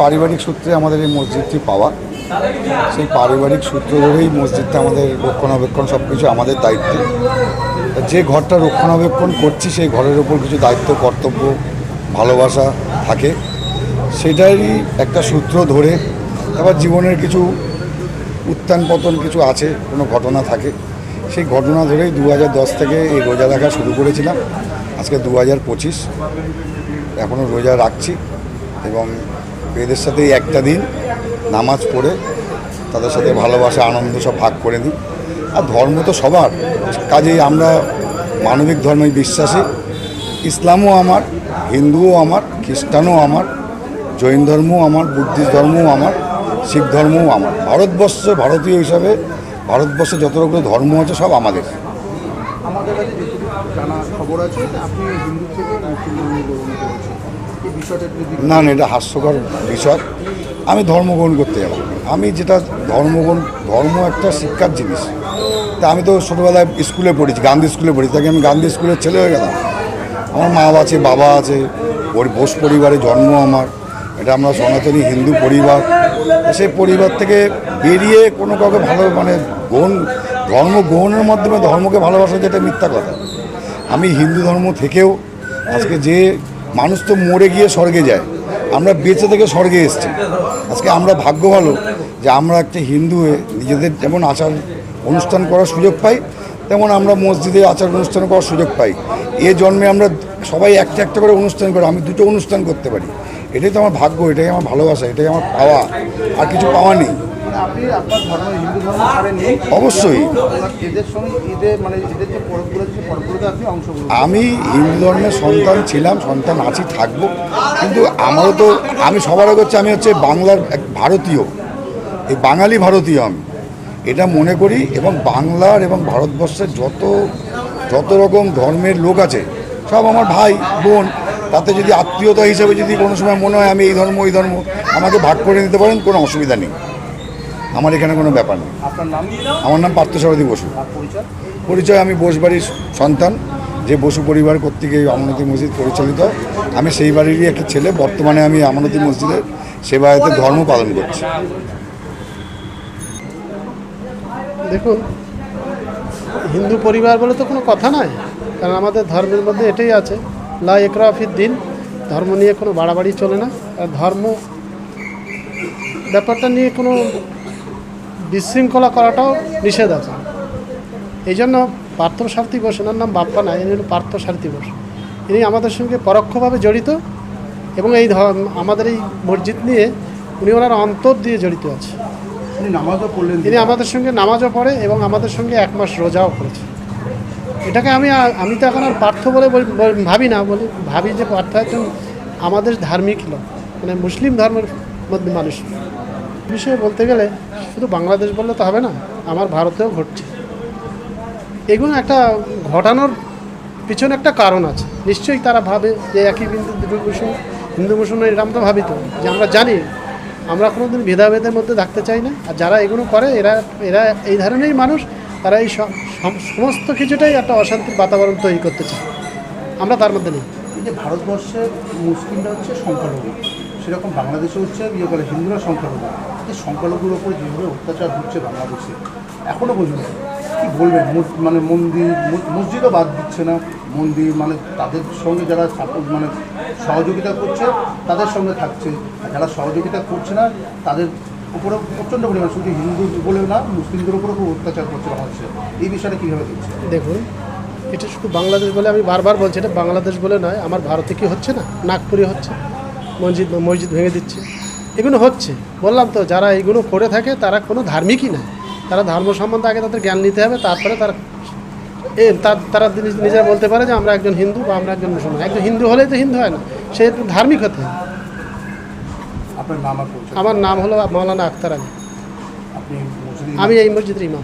পারিবারিক সূত্রে আমাদের এই মসজিদটি পাওয়া। সেই পারিবারিক সূত্র ধরেই মসজিদটা আমাদের রক্ষণাবেক্ষণ সব কিছু আমাদের দায়িত্ব। যে ঘরটা রক্ষণাবেক্ষণ করছি, সেই ঘরের ওপর কিছু দায়িত্ব, কর্তব্য, ভালোবাসা থাকে। সেটারই একটা সূত্র ধরে আবার জীবনের কিছু উত্থান পতন কিছু আছে, কোনো ঘটনা থাকে। সেই ঘটনা ধরেই দু থেকে এই রোজা রাখা শুরু করেছিলাম। আজকে দু হাজার পঁচিশ। এখনও রোজা রাখছি এবং এদের সাথে একটা দিন নামাজ পড়ে তাদের সাথে ভালোবাসা, আনন্দ সব ভাগ করে দিই। আর ধর্ম তো সবার। কাজেই আমরা মানবিক ধর্মে বিশ্বাসী। ইসলামও আমার, হিন্দুও আমার, খ্রিস্টানও আমার, জৈন ধর্মও আমার, বুদ্ধিস্ট ধর্মও আমার, শিখ ধর্মও আমার। ভারতবর্ষ ভারতীয় হিসাবে, ভারতবর্ষে যত রকম ধর্ম আছে সব আমাদের। আমাদের জানা খবর আছে, আপনি হিন্দু থেকে মুসলিম না না, এটা হাস্যকর বিষয়। আমি ধর্মগ্রহণ করতে যাব। আমি যেটা ধর্মগ্রহণ ধর্ম একটা শিক্ষার জিনিস। তা আমি তো ছোটোবেলায় স্কুলে পড়েছি, গান্ধী স্কুলে পড়েছি, তাকে আমি গান্ধী স্কুলের ছেলে হয়ে গেলাম। আমার মা আছে, বাবা আছে বোস পরিবারে জন্ম আমার। এটা আমরা সনাতনী হিন্দু পরিবার। সেই পরিবার থেকে বেরিয়ে কোনো কাউকে ভালো মানে গ্রহণ, ধর্ম গ্রহণের মাধ্যমে ধর্মকে ভালোবাসা, যেটা মিথ্যা কথা। আমি হিন্দু ধর্ম থেকেও আজকে যে মানুষ তো মরে গিয়ে স্বর্গে যায়। আমরা বেঁচে থেকে স্বর্গে এসেছি। আজকে আমরা ভাগ্য ভালো যে আমরা একটা হিন্দু হয়ে নিজেদের যেমন আচার অনুষ্ঠান করার সুযোগ পাই, তেমন আমরা মসজিদে আচার অনুষ্ঠান করার সুযোগ পাই। এ জন্মে আমরা সবাই একটা একটা করে অনুষ্ঠান করি, আমি দুটো অনুষ্ঠান করতে পারি। এটাই তো আমার ভাগ্য, এটাই আমার ভালোবাসা, এটাই আমার পাওয়া। আর কিছু পাওয়া নেই। আপনি আপনার ধর্ম হিন্দু ধর্ম ছাড়েননি অবশ্যই। আপনার সঙ্গে ঈদের মানে এদের যে পরবগুলো আছে পরবগুলোতে আপনি অংশগ্রহণ আমি হিন্দু ধর্মের সন্তান ছিলাম সন্তান আছি থাকব। কিন্তু আমারও তো আমি সবার আগে হচ্ছে আমি হচ্ছে বাংলার এক ভারতীয়। এই বাঙালি ভারতীয় আমি। এটা মনে করি এবং বাংলার এবং ভারতবর্ষের যত যত রকম ধর্মের লোক আছে সব আমার ভাই বোন তাতে যদি আত্মীয়তা হিসেবে যদি কোনো সময় মনে হয় আমি এই ধর্ম ওই ধর্ম আমাকে ভাগ করে নিতে পারেন কোনো অসুবিধা নেই। আমার এখানে কোনো ব্যাপার নেই। আপনার নাম আমার নাম পার্থসারথী বসু। পরিচয়? পরিচয় আমি বোসবাড়ির সন্তান যে বসু পরিবার কর্তৃক এই আমানতি মসজিদ পরিচালিত। আমি সেই বাড়িরই একটা ছেলে বর্তমানে আমি আমানতি মসজিদের সেবায়তে ধর্ম পালন করছি। দেখুন হিন্দু পরিবার বলে তো কোনো কথা নয় কারণ আমাদের ধর্মের মধ্যে এটাই আছে লা একরাফির দিন। ধর্ম নিয়ে কোনো বাড়াবাড়ি চলে না। আর ধর্ম ব্যাপারটা নিয়ে কোনো বিশৃঙ্খলা করাটাও নিষেধ আছে। এই জন্য পার্থ সারথী বসু এনার নাম বাপ্পা না ইনি হল পার্থ সারথী বসু। ইনি আমাদের সঙ্গে পরোক্ষভাবে জড়িত এবং এই আমাদের এই মসজিদ নিয়ে উনি ওনার অন্তর দিয়ে জড়িত আছে। উনি নামাজও পড়লেন তিনি আমাদের সঙ্গে নামাজও পড়ে এবং আমাদের সঙ্গে এক মাস রোজাও করেছে। এটাকে আমি আমি তো এখন আর পার্থ বলে বল- বল- ভাবি না বলি ভাবি যে পার্থ একজন আমাদের ধার্মিক লোক মানে মুসলিম ধর্মের মধ্যে মানুষ। বিষয়ে বলতে গেলে শুধু বাংলাদেশ বললে তো হবে না, আমার ভারতেও ঘটছে। এগুলো একটা ঘটানোর পিছনে একটা কারণ আছে। নিশ্চয়ই তারা ভাবে যে একই বিন্দু দুটো মুসলিম হিন্দু মুসলমান, এরকম তো ভাবিত। যে আমরা জানি, আমরা কোনো দিন ভেদাভেদের মধ্যে থাকতে চাই না। আর যারা এগুলো করে, এরা এরা এই ধরনেরই মানুষ, তারা এই সম- সম- সমস্ত কিছুটাই একটা অশান্তির বাতাবরণ তৈরি করতে চায়। আমরা তার মধ্যে নেই। এই যে ভারতবর্ষে মুসলিমরা হচ্ছে সংখ্যালঘু। সেরকম বাংলাদেশে হচ্ছে ইয়ে বলে হিন্দুরা সংখ্যালঘু। এই সংখ্যালঘুর ওপর যেভাবে অত্যাচার হচ্ছে বাংলাদেশে এখনও পর্যন্ত কি বলবেন? মানে মন্দির মসজিদও বাদ দিচ্ছে না। মন্দির মানে তাদের সঙ্গে যারা সাপোর্ট মানে সহযোগিতা করছে, তাদের সঙ্গে থাকছে। যারা সহযোগিতা করছে না, তাদের উপরে প্রচণ্ড পরিমাণ, শুধু হিন্দু বলে না, মুসলিমদের উপরে খুব অত্যাচার করছে বাংলাদেশে। এই বিষয়টা কীভাবে দেখছে দেখুন, এটা শুধু বাংলাদেশ বলে আমি বারবার বলছি, এটা বাংলাদেশ বলে নয়, আমার ভারতে কি হচ্ছে না? নাগপুরে হচ্ছে। মসজিদ মসজিদ ভেঙে দিচ্ছে। এগুলো হচ্ছে। বললাম তো যারা এগুলো করে থাকে তারা কোনো ধার্মিকই না। তারা ধর্ম সম্বন্ধে আগে তাদের জ্ঞান নিতে হবে তারপরে তারা এ তারা নিজ- নিজেরা বলতে পারে যে আমরা একজন হিন্দু বা আমরা একজন মুসলমান। একজন হিন্দু হলেই তো হিন্দু হয় না। সে একটু ধার্মিক হতে পরিচয়? আমার নাম হলো মাওলানা আখতার আলী। আমি এই মসজিদের ইমাম।